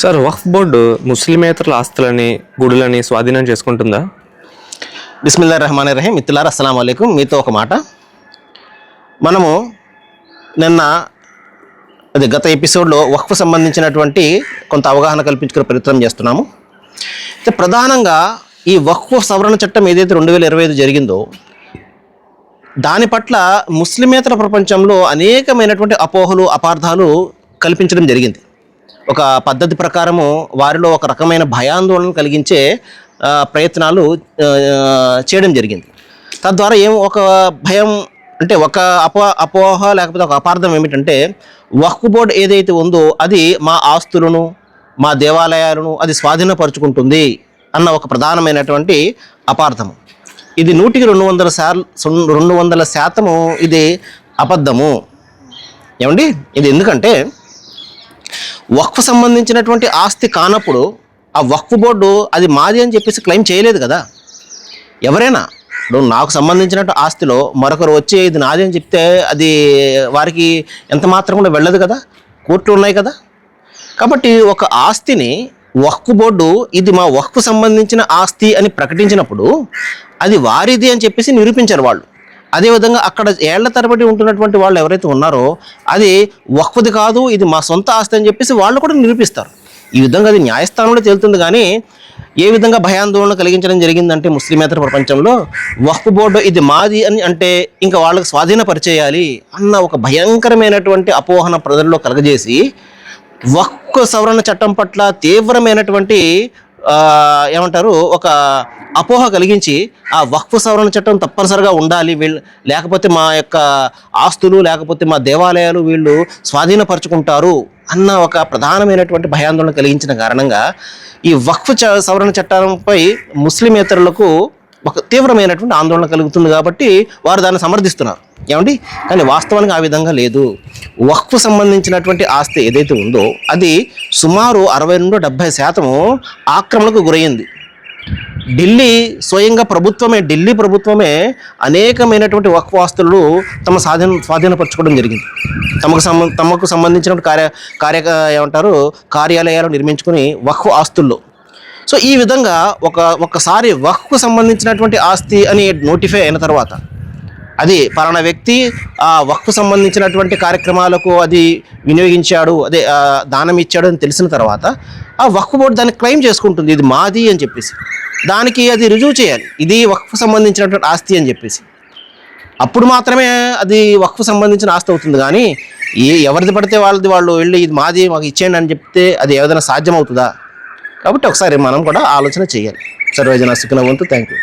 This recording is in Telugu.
సార్ వక్ఫ్ బోర్డు ముస్లిమేతరుల ఆస్తులని గుడులని స్వాధీనం చేసుకుంటుందా? బిస్మిల్లా రహమాన్ రహీం మిత్రులారా అస్సలం అయికం మీతో ఒక మాట. మనము నిన్న అది గత ఎపిసోడ్లో వక్ఫ్ సంబంధించినటువంటి కొంత అవగాహన కల్పించుకునే ప్రయత్నం చేస్తున్నాము. అయితే ప్రధానంగా ఈ వక్ఫ్ సవరణ చట్టం ఏదైతే రెండు వేల ఇరవై ఐదు జరిగిందో దాని పట్ల ముస్లిమేతర ప్రపంచంలో అనేకమైనటువంటి అపోహలు అపార్థాలు కల్పించడం జరిగింది. ఒక పద్ధతి ప్రకారము వారిలో ఒక రకమైన భయాందోళన కలిగించే ప్రయత్నాలు చేయడం జరిగింది. తద్వారా ఏం ఒక భయం అంటే ఒక అపో అపోహ లేకపోతే ఒక అపార్థం ఏమిటంటే వక్ఫ్ బోర్డ్ ఏదైతే ఉందో అది మా ఆస్తులను మా దేవాలయాలను అది స్వాధీనపరుచుకుంటుంది అన్న ఒక ప్రధానమైనటువంటి అపార్థము. ఇది నూటికి రెండు వందల సార్లు రెండు వందల శాతము ఇది అబద్ధము. ఏమండి? ఇది ఎందుకంటే వక్ఫ్ సంబంధించినటువంటి ఆస్తి కానప్పుడు ఆ వక్ఫ్ బోర్డు అది మాది అని చెప్పేసి క్లెయిమ్ చేయలేదు కదా. ఎవరైనా? ఇప్పుడు నాకు సంబంధించినట్టు ఆస్తిలో మరొకరు వచ్చి ఇది నాది అని చెప్తే అది వారికి ఎంత మాత్రం కూడా వెళ్ళదు కదా? కోర్టులు ఉన్నాయి కదా? కాబట్టి ఒక ఆస్తిని వక్ఫ్ బోర్డు ఇది మా వక్ఫ్ సంబంధించిన ఆస్తి అని ప్రకటించినప్పుడు అది వారిది అని చెప్పేసి నిరూపించారు వాళ్ళు. అదేవిధంగా అక్కడ ఏళ్ళ తరబడి ఉంటున్నటువంటి వాళ్ళు ఎవరైతే ఉన్నారో అది ఒక్కది కాదు ఇది మా సొంత ఆస్తి అని చెప్పేసి వాళ్ళు కూడా నిరూపిస్తారు. ఈ విధంగా అది న్యాయస్థానంలో తేలుతుంది కానీ ఏ విధంగా భయాందోళన కలిగించడం జరిగిందంటే ముస్లిమేతర ప్రపంచంలో వక్ఫ్ బోర్డు ఇది మాది అని అంటే ఇంకా వాళ్ళకి స్వాధీనపరిచేయాలి అన్న ఒక భయంకరమైనటువంటి అపోహన ప్రజల్లో కలగజేసి వక్ఫ్ సవరణ చట్టం పట్ల తీవ్రమైనటువంటి ఏమంటారు ఒక అపోహ కలిగించి ఆ వక్ఫ్ సవరణ చట్టం తప్పనిసరిగా ఉండాలి. వీళ్ళు లేకపోతే మా యొక్క ఆస్తులు లేకపోతే మా దేవాలయాలు వీళ్ళు స్వాధీనపరచుకుంటారు అన్న ఒక ప్రధానమైనటువంటి భయాందోళన కలిగించిన కారణంగా ఈ వక్ఫ్ చ సవరణ చట్టంపై ముస్లిమేతరులకు ఒక తీవ్రమైనటువంటి ఆందోళన కలుగుతుంది కాబట్టి వారు దాన్ని సమర్థిస్తున్నారు. ఏమండి? కానీ వాస్తవానికి ఆ విధంగా లేదు. వక్ఫ్ సంబంధించినటువంటి ఆస్తి ఏదైతే ఉందో అది సుమారు అరవై నుండి డెబ్భై శాతము ఆక్రమణకు గురైంది. ఢిల్లీ స్వయంగా ప్రభుత్వమే ఢిల్లీ ప్రభుత్వమే అనేకమైనటువంటి వక్ఫ్ ఆస్తులు తమ స్వాధీన స్వాధీనపరచుకోవడం జరిగింది. తమకు సంబ తమకు సంబంధించిన కార్య కార్య ఏమంటారు కార్యాలయాలు నిర్మించుకుని వక్ఫ్ ఆస్తుల్లో. సో ఈ విధంగా ఒక ఒకసారి వక్ఫ్ సంబంధించినటువంటి ఆస్తి అని నోటిఫై అయిన తర్వాత అది పలానా వ్యక్తి ఆ వక్ఫ్ సంబంధించినటువంటి కార్యక్రమాలకు అది వినియోగించాడు అదే దానం ఇచ్చాడు అని తెలిసిన తర్వాత ఆ వక్ఫ్ బోర్డు దాన్ని క్లెయిమ్ చేసుకుంటుంది ఇది మాది అని చెప్పేసి. దానికి అది రుజువు చేయాలి ఇది వక్ఫ్ సంబంధించినటువంటి ఆస్తి అని చెప్పేసి. అప్పుడు మాత్రమే అది వక్ఫ్ సంబంధించిన ఆస్తి అవుతుంది కానీ ఏ ఎవరిది పడితే వాళ్ళది వాళ్ళు వెళ్ళి ఇది మాది మాకు ఇచ్చేయండి అని చెప్తే అది ఏదైనా సాధ్యం అవుతుందా కాబట్టి ఒకసారి మనం కూడా ఆలోచన చేయాలి. సర్వేజన సుఖిన వంతు థ్యాంక్ యూ